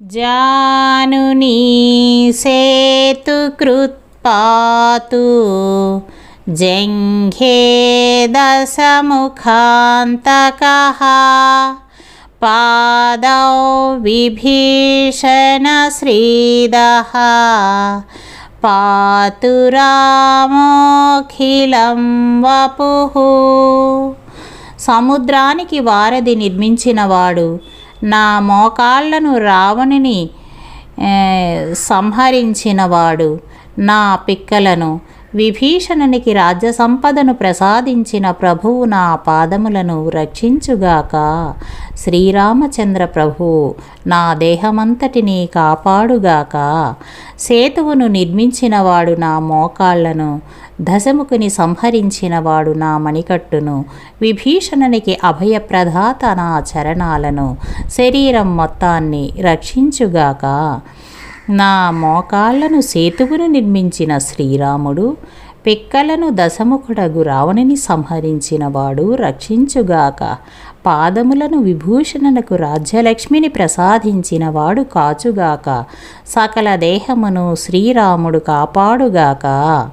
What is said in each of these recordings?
జానుని సేతు కృత్పాతు జంఘే దశముఖాంతక పాదౌ విభీషణశ్రీద పాతు రామోఖిలం వపు. సముద్రానికి వారధి నిర్మించినవాడు నా మోకాళ్ళను రావణుని సంహరించినవాడు. నా పిక్కలను విభీషణునికి రాజ్య సంపదను ప్రసాదించిన ప్రభువు నా పాదములను రక్షించుగాక. శ్రీరామచంద్ర ప్రభు నా దేహమంతటిని కాపాడుగాక. సేతువును నిర్మించినవాడు నా మోకాళ్ళను దశముఖుని సంహరించినవాడు నా మణికట్టును విభీషణునికి అభయప్రదాత నా చరణాలను శరీరం మొత్తాన్ని రక్షించుగాక. నా మోకాళ్ళను సేతువును నిర్మించిన శ్రీరాముడు పిక్కలను దశముఖుడగు రావణుని సంహరించినవాడు రక్షించుగాక. పాదములను విభూషణకు రాజ్యలక్ష్మిని ప్రసాదించినవాడు కాచుగాక. సకల దేహమును శ్రీరాముడు కాపాడుగాక.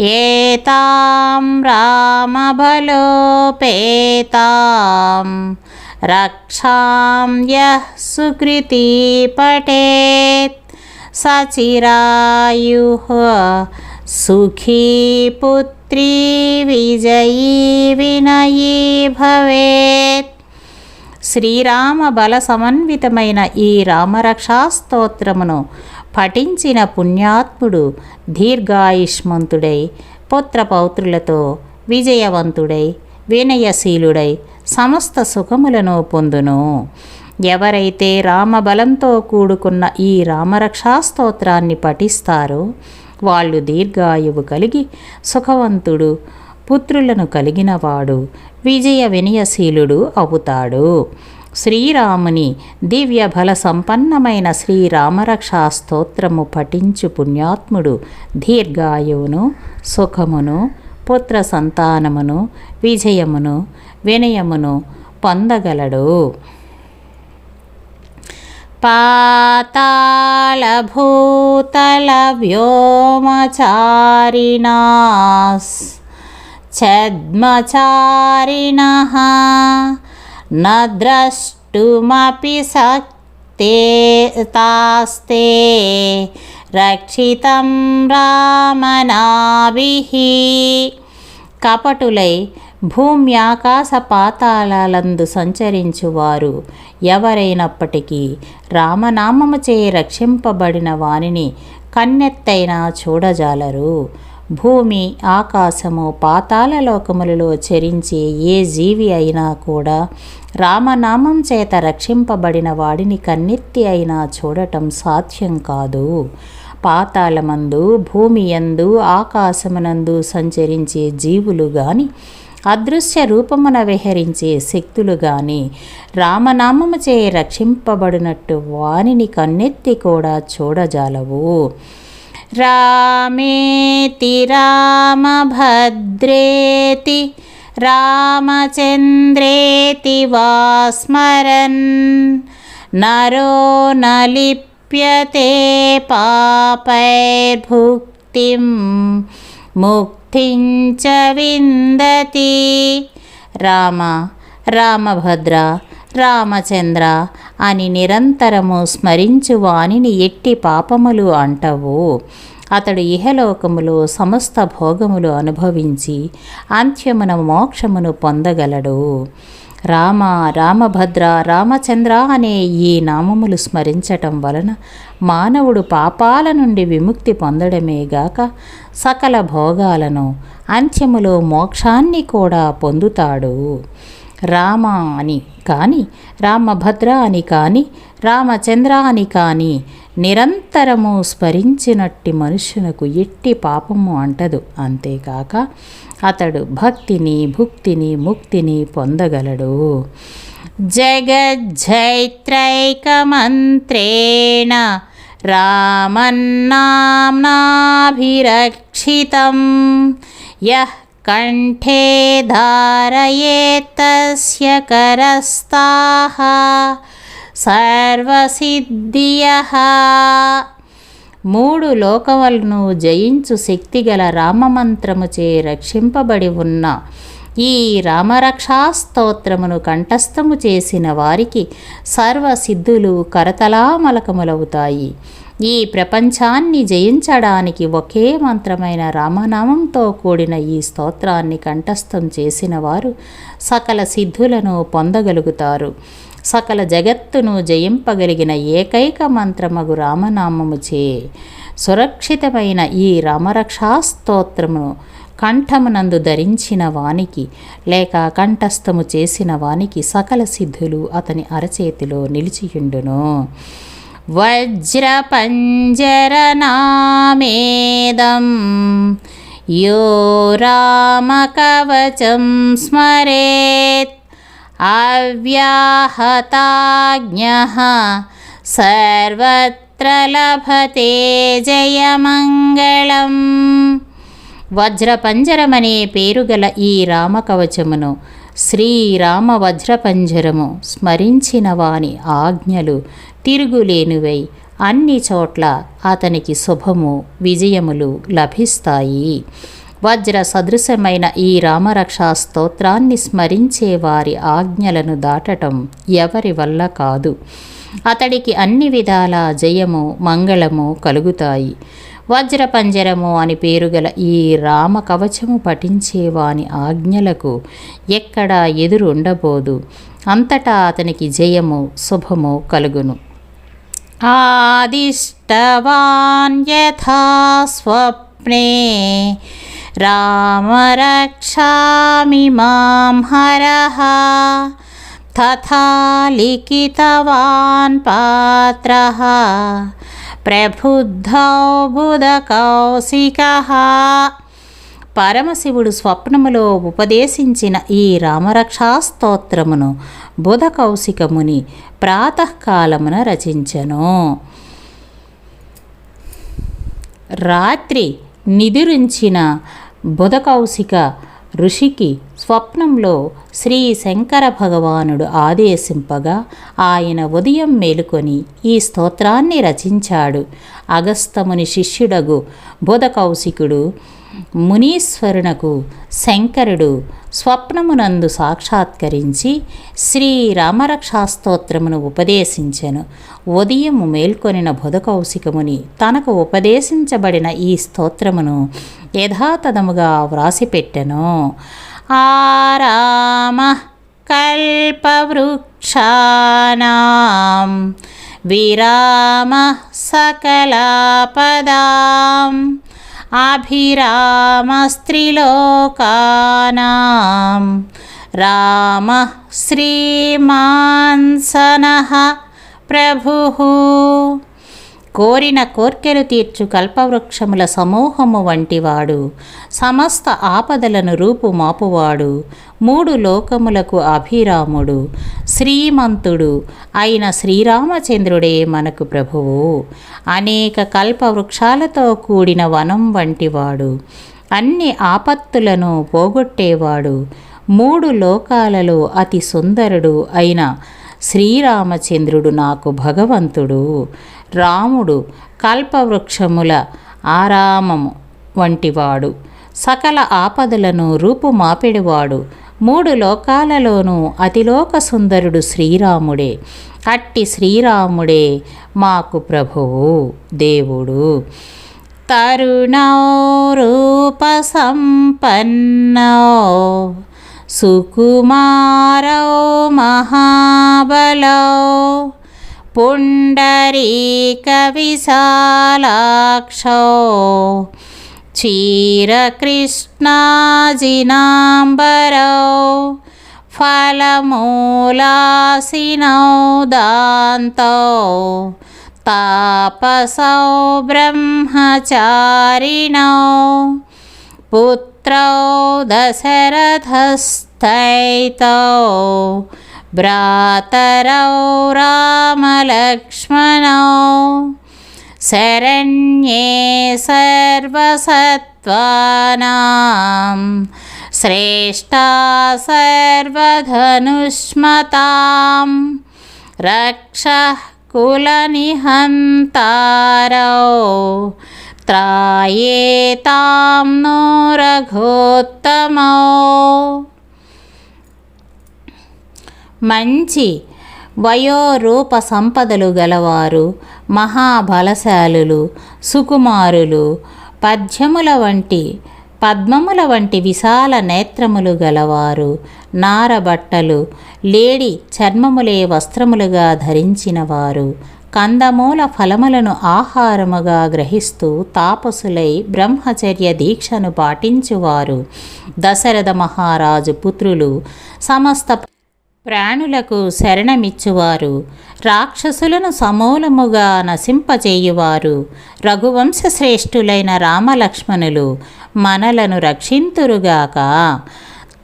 ఏతాం రామబలోపేతాం. రక్షాం యః సుకృతి పఠేత్ సచిరాయుః సుఖీ పుత్రీ విజయీ వినయీ భవేత్. శ్రీరామ బల సమన్వితమైన ఈ రామరక్షా స్తోత్రమును పఠించిన పుణ్యాత్ముడు దీర్ఘాయుష్మంతుడై పుత్రపౌత్రులతో విజయవంతుడై వినయశీలుడై సమస్త సుఖములను పొందును. ఎవరైతే రామబలంతో కూడుకున్న ఈ రామరక్షా స్తోత్రాన్ని పఠిస్తారో వాళ్ళు దీర్ఘాయువు కలిగి సుఖవంతుడు పుత్రులను కలిగినవాడు విజయ వినయశీలుడు అవుతాడు. శ్రీరాముని దివ్య బల సంపన్నమైన శ్రీరామరక్షా స్తోత్రము పఠించు పుణ్యాత్ముడు దీర్ఘాయువును సుఖమును పుత్ర సంతానమును విజయమును వినయమును పొందగలడు. పాతాళభూతల వ్యోమచారిణాస్ ఛద్మచారిణः न द्रष्टुमपि सक्ते तास्ते రక్షితం రామనాభిః కపటులై భూమి ఆకాశ పాతాళాలందు సంచరించువారు. ఎవరైనప్పటికీ రామనామము చే రక్షింపబడిన వానిని కన్నెత్తైనా చూడజాలరు. భూమి ఆకాశము పాతాళ లోకములలో చరించే ఏ జీవి అయినా కూడా రామనామం చేత రక్షింపబడిన వాడిని కన్నెత్తి అయినా చూడటం సాధ్యం కాదు. పాతాళమందు భూమి యందు ఆకాశమునందు సంచరించే జీవులు గాని అదృశ్య రూపమున విహరించే శక్తులు గాని రామనామముచే రక్షింపబడినట్టు వానిని కన్నెత్తి కూడా చూడజాలవు. రామేతి రామభద్రేతి రామచంద్రేతి వాస్మరన్. నరో నలిప్యతే పాపైర్భుక్తిం. ముక్తిం చ విందతి రామ రామభద్ర రామచంద్ర అని నిరంతరము స్మరించు వానిని ఎట్టి పాపములు అంటవు. అతడు ఇహలోకములో సమస్త భోగములు అనుభవించి అంత్యమున మోక్షమును పొందగలడు. రామ రామభద్ర రామచంద్ర అనే ఈ నామములు స్మరించటం వలన మానవుడు పాపాల నుండి విముక్తి పొందడమే గాక సకల భోగాలను అంత్యములో మోక్షాన్ని కూడా పొందుతాడు. రామ అని కానీ రామభద్ర అని కానీ రామచంద్ర అని కానీ నిరంతరము స్మరించినట్టి మనుష్యునకు ఎట్టి పాపము అంటదు. అంతేకాక అతడు భక్తిని భుక్తిని ముక్తిని పొందగలడు. జగజ్జైత్రైకమంత్రేణ రామన్నామ్నాభిరక్షితం. యః కంఠే ధారయేత్తస్య కరస్తాః. సర్వసిద్ధియః. మూడు లోకములను జయించు శక్తిగల రామమంత్రముచే రక్షింపబడి ఉన్న ఈ రామరక్షాస్తోత్రమును కంఠస్థము చేసిన వారికి సర్వసిద్ధులు కరతలామలకములవుతాయి. ఈ ప్రపంచాన్ని జయించడానికి ఒకే మంత్రమైన రామనామంతో కూడిన ఈ స్తోత్రాన్ని కంఠస్థం చేసిన వారు సకల సిద్ధులను పొందగలుగుతారు. సకల జగత్తును జయింపగలిగిన ఏకైక మంత్రమగు రామనామముచే. సురక్షితమైన ఈ రామరక్షాస్తోత్రమును కంఠమునందు ధరించిన వానికి లేక కంఠస్థము చేసిన వానికి సకల సిద్ధులు అతని అరచేతిలో నిలిచియుండును. వజ్రపంజరనామేదం యో రామకవచం స్మరేత్. అవ్యాహతాజ్ఞ సర్వత్ర లభతే జయమంగళం వజ్రపంజరమనే పేరు గల ఈ రామకవచమును। శ్రీరామ వజ్రపంజరము స్మరించిన వాని ఆజ్ఞలు తిరుగులేనివై అన్ని చోట్ల అతనికి శుభము విజయములు లభిస్తాయి. వజ్ర సదృశమైన ఈ రామరక్షా స్తోత్రాన్ని స్మరించే వారి ఆజ్ఞలను దాటటం ఎవరి వల్ల కాదు. అతడికి అన్ని విధాల జయము మంగళము కలుగుతాయి. వజ్రపంజరము అని పేరుగల ఈ రామ కవచము పఠించే వాని ఆజ్ఞలకు ఎక్కడా ఎదురు ఉండబోదు. అంతటా అతనికి జయము శుభము కలుగును. ఆదిష్టవాన్ యథా స్వప్నే రామరక్షామి మాం హరः తథా లిఖితవాన్ పాత్రः ప్రబుద్ధౌ బుధకౌశికः పరమశివుడు స్వప్నములో ఉపదేశించిన ఈ రామరక్షా స్తోత్రమును బుధకౌశికముని ప్రాతకాలమున రచించెను. రాత్రి నిదురించిన బుధకౌశిక ఋషికి స్వప్నంలో శ్రీ శంకర భగవానుడు ఆదేశింపగా ఆయన ఉదయం మేలుకొని ఈ స్తోత్రాన్ని రచించాడు. అగస్తముని శిష్యుడగు బుధకౌశికుడు మునీశ్వరునకు శంకరుడు స్వప్నమునందు సాక్షాత్కరించి శ్రీ రామరక్షాస్తోత్రమును ఉపదేశించెను. ఉదయము మేల్కొనిన బుధకౌశికముని తనకు ఉపదేశించబడిన ఈ స్తోత్రమును యథాతథముగా వ్రాసిపెట్టెను. ఆరామ కల్పవృక్షానాం విరామ సకలాపదాం అభిరామస్త్రిలోకానాం రామ శ్రీమాన్సనః ప్రభుః కోరిన కోర్కెలు తీర్చు కల్పవృక్షముల సమూహము వంటివాడు. సమస్త ఆపదలను రూపుమాపువాడు మూడు లోకములకు అభిరాముడు. శ్రీమంతుడు అయిన శ్రీరామచంద్రుడే మనకు ప్రభువు. అనేక కల్పవృక్షాలతో కూడిన వనం వంటివాడు. అన్ని ఆపత్తులను పోగొట్టేవాడు. మూడు లోకాలలో అతి సుందరుడు అయిన శ్రీరామచంద్రుడు నాకు భగవంతుడు. రాముడు కల్పవృక్షముల ఆరామము వంటివాడు. సకల ఆపదలను రూపుమాపెడివాడు. మూడు లోకాలలోనూ అతిలోక సుందరుడు శ్రీరాముడే. అట్టి శ్రీరాముడే మాకు ప్రభువు దేవుడు. తరుణో రూప సంపన్నో సుకుమారౌ మహాబలౌ. పుండరీక విశాలాక్షౌ క్షీరకృష్ణాజినాంబరౌ ఫలమూలాసినౌ దాంతౌ. తాపసౌ బ్రహ్మచారిణౌ. పుత్ర पुत्रौ त्रौदशरथस्तैतौ भ्रातरौ रामलक्ष्मणौ शरण्ये सर्वसत्त्वानां श्रेष्ठा सर्वधनुष्मतां रक्षः कुलनिहन्तारौ త్రాయేతాం నో రఘోత్తమౌ. మంచి వయోరూప సంపదలు గలవారు మహాబలశాలులు సుకుమారులు పద్యముల వంటి పద్మముల వంటి విశాల నేత్రములు గలవారు నారబట్టలు లేడి చర్మములే వస్త్రములుగా ధరించినవారు కందమూల ఫలములను ఆహారముగా గ్రహిస్తూ తాపసులై బ్రహ్మచర్య దీక్షను పాటించువారు. దశరథ మహారాజు పుత్రులు సమస్త ప్రాణులకు శరణమిచ్చువారు. రాక్షసులను సమూలముగా నశింపచేయువారు రఘువంశ శ్రేష్ఠులైన రామలక్ష్మణులు మనలను రక్షింతురుగాక.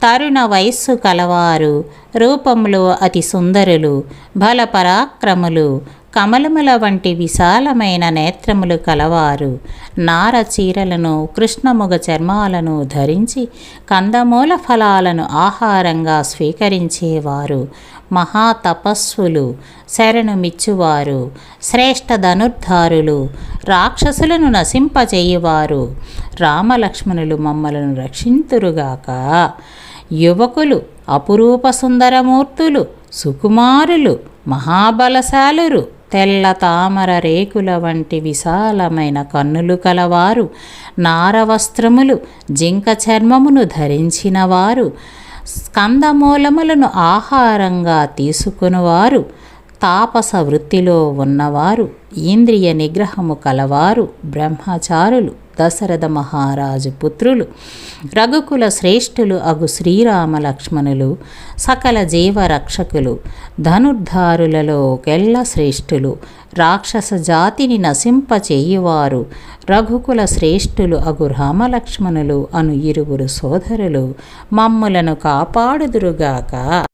తరుణ వయస్సు కలవారు. రూపంలో అతి సుందరులు. బలపరాక్రములు. కమలముల వంటి విశాలమైన నేత్రములు కలవారు. నార చీరలను కృష్ణముగ చర్మాలను ధరించి కందమూల ఫలాలను ఆహారంగా స్వీకరించేవారు. మహాతపస్సులు శరణు మిచ్చువారు శ్రేష్ఠ ధనుర్ధారులు రాక్షసులను నశింపజేయువారు. రామలక్ష్మణులు మమ్మలను రక్షింతురుగాక. యువకులు అపురూప సుందరమూర్తులు సుకుమారులు మహాబలశాలురు. తెల్ల తామర రేకుల వంటి విశాలమైన కన్నులు కలవారు. నారవస్త్రములు జింక చర్మమును ధరించినవారు. స్కందమూలములను ఆహారంగా తీసుకునివారు. తాపస వృత్తిలో ఉన్నవారు. ఇంద్రియ నిగ్రహము కలవారు. బ్రహ్మచారులు. దశరథ మహారాజు పుత్రులు. రఘుకుల శ్రేష్ఠులు అగు శ్రీరామ లక్ష్మణులు సకల జీవరక్షకులు ధనుర్ధారులలో కెల్ల శ్రేష్ఠులు రాక్షస జాతిని నశింపచేయువారు రఘుకుల శ్రేష్ఠులు అగు రామలక్ష్మణులు అను ఇరువురు సోదరులు మమ్ములను కాపాడుదురుగాక.